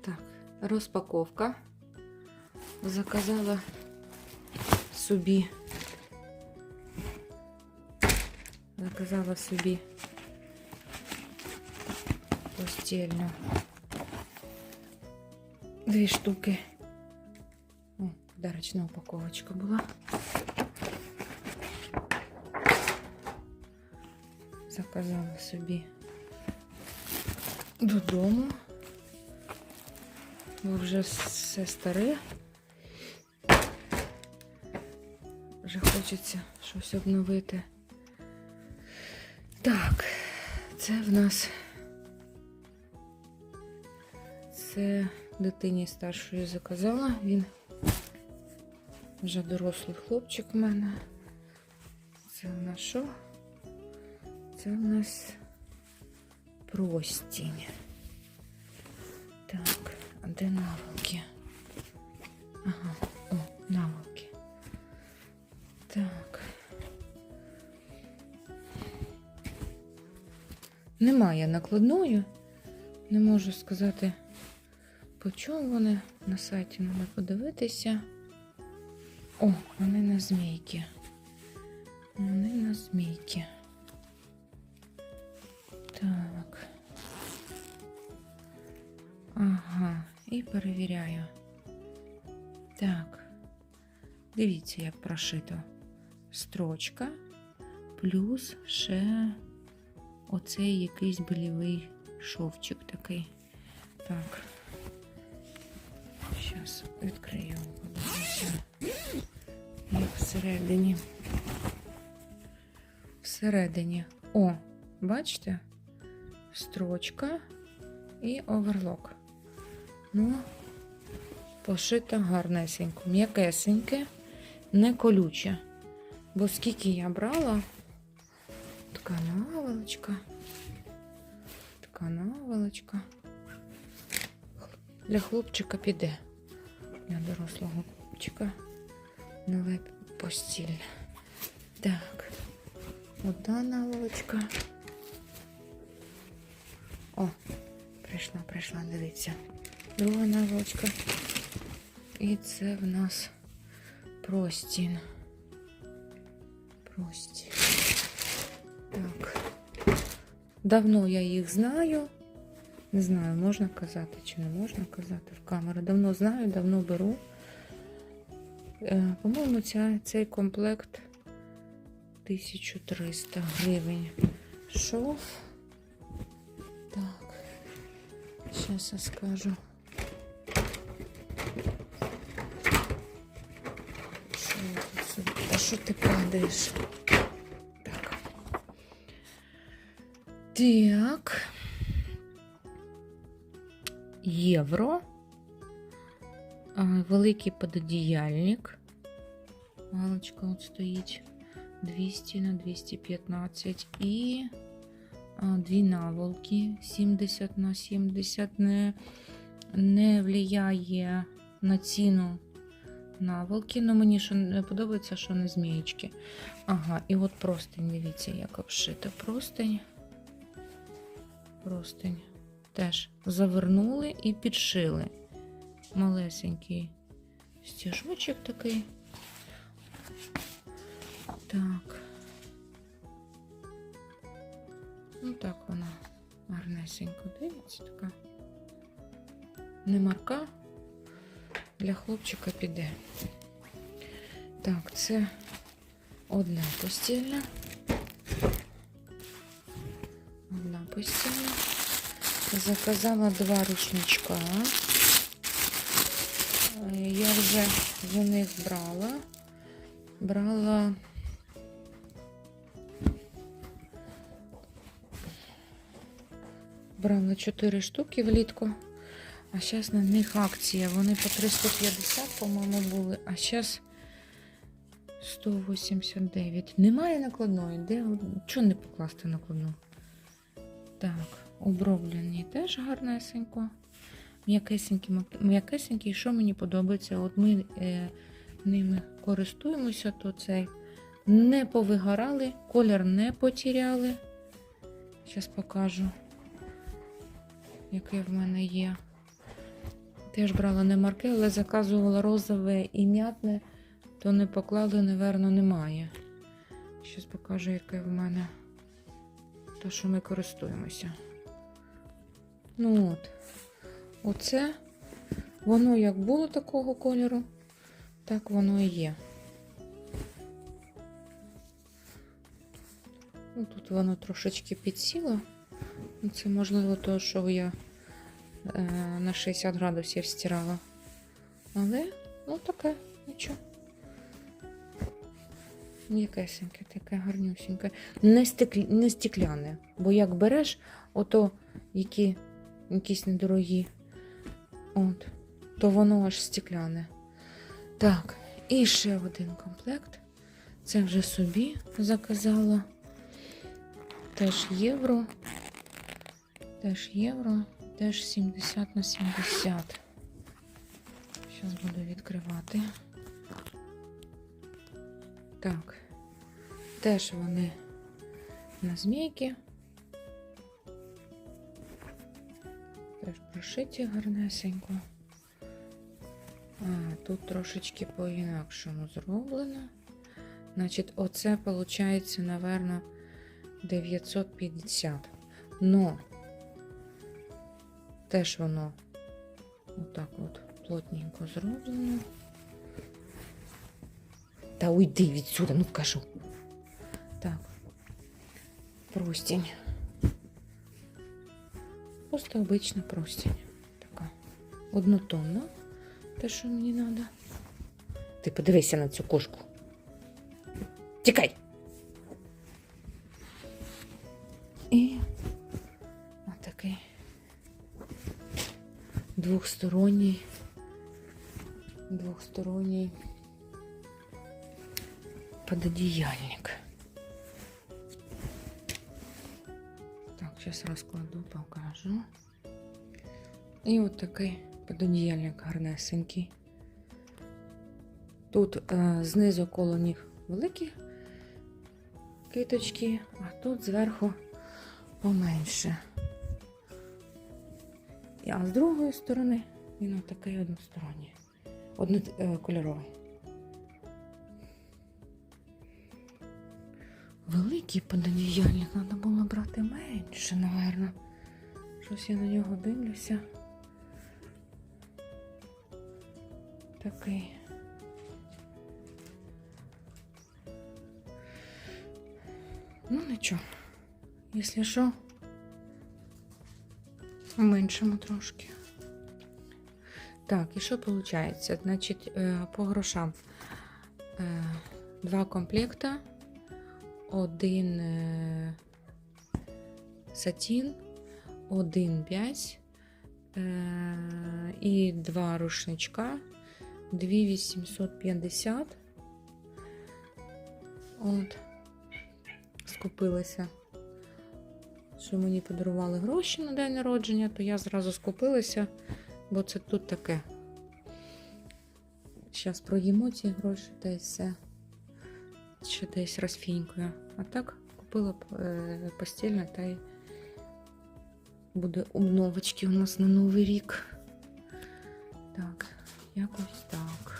Так, розпаковка. Заказала собі. Заказала собі постільну. Дві штуки. О, подарочна упаковочка була. Заказала собі додому. Бо вже все старе. Вже хочеться щось обновити. Так, це в нас це дитині старшої заказала. Він вже дорослий хлопчик в мене. Це у нас що? Це у нас простінь. Так, де наволки? Ага, о, наволки. Так. Немає накладною. Не можу сказати, по чому вони. На сайті треба подивитися. О, вони на змійки. Вони на змійки. Так. І перевіряю. Так. Дивіться, як прошито. Строчка плюс ще оцей якийсь болівий шовчик такий. Так. Зараз відкрию, подивлюся. Як всередині. Всередині. О, бачите? Строчка і оверлок. Ну, пошито гарнесенько. М'якесеньке, не колюче. Бо скільки я брала, така наволочка, така наволочка. Для хлопчика піде. Для дорослого хлопчика нове постіль. Так, одна наволочка. О, прийшла, прийшла, дивіться. Друга наволочка. І це в нас простін. Прості. Так. Давно я їх знаю. Не знаю, можна казати чи не можна казати в камеру. Давно знаю, давно беру. Е, По-моєму, цей комплект 1300 гривень. Шов. Так. Зараз я скажу. Що ти падаєш? Так. Так. Євро. Великий пододіяльник. Галочка от стоїть 200 на 215. І дві наволки 70 на 70 не, не впливає на ціну наволки. Ну мені що не подобається, що не змієчки. Ага, і от простень, дивіться, як обшита простень. Простень. Теж завернули і підшили. Малесенький стіжочок такий. Так. Ну так вона гарнесенько дивиться така. Не марка. Для хлопчика піде. Так, це одна постільна. Одна постільна. Заказала два рушничка. Е, Я вже за них брала. Брала брала 4 штуки влітку. А зараз на них акція. Вони по 350, по-моєму, були, а зараз 189. Немає накладної. Де? Чого не покласти накладну? Так, оброблені теж гарнесенько. М'якесенькі, що мені подобається? От ми е, ними користуємося, то цей не повигорали, колір не потеряли. Зараз покажу, яке в мене є. Теж брала не марки, але заказувала розове і м'ятне, то не поклали, напевно, немає. Щас покажу, яке в мене те, що ми користуємося. Ну от. Оце воно як було такого кольору, так воно і є. Ну, тут воно трошечки підсіло. Ну, Це можливо то, що я на 60 градусів стирала. Але, ну таке, нічого. М'якесеньке, таке гарнюсіньке. Не, стеклі, не стекляне. Бо як береш, ото які якісь недорогі, от, то воно аж стекляне. Так, і ще один комплект. Це вже собі заказала. Теж євро. Теж євро. Теж 70 на 70. Зараз буду відкривати. Так. Теж вони на змійки. Теж прошиті гарнесенько. А, тут трошечки по-інакшому зроблено. Значить, оце виходить, напевно, 950. Но теж воно отак от плотненько зроблено. Та уйди відсюди, ну кажу. Так. Простінь. Просто обична простінь. Така. Однотонна. Те, що мені треба. Ти подивися на цю кошку. Тікай! І двохсторонній, двохсторонній пододеяльник. Так, зараз розкладу, покажу. І от такий пододіяльник гарнесенький. Тут е, знизу коло ніг великі киточки, а тут зверху поменше. А з другої сторони він отакий односторонній, однокольоровий. Великий пододіяльник, треба було брати менше, напевно. Щось я на нього дивлюся. Такий. Ну, нічого. Якщо що, меншому трошки. Так, і що виходить? Значить, е, по грошам е, два комплекта, один е, сатін, один е, і два рушничка, 2850. От, скупилася. Що мені подарували гроші на день народження, то я зразу скупилася, бо це тут таке. Зараз проїмо ці гроші та й все. Ще десь розфінькою. А так купила е, постільне та й буде обновочки у нас на Новий рік. Так, якось так.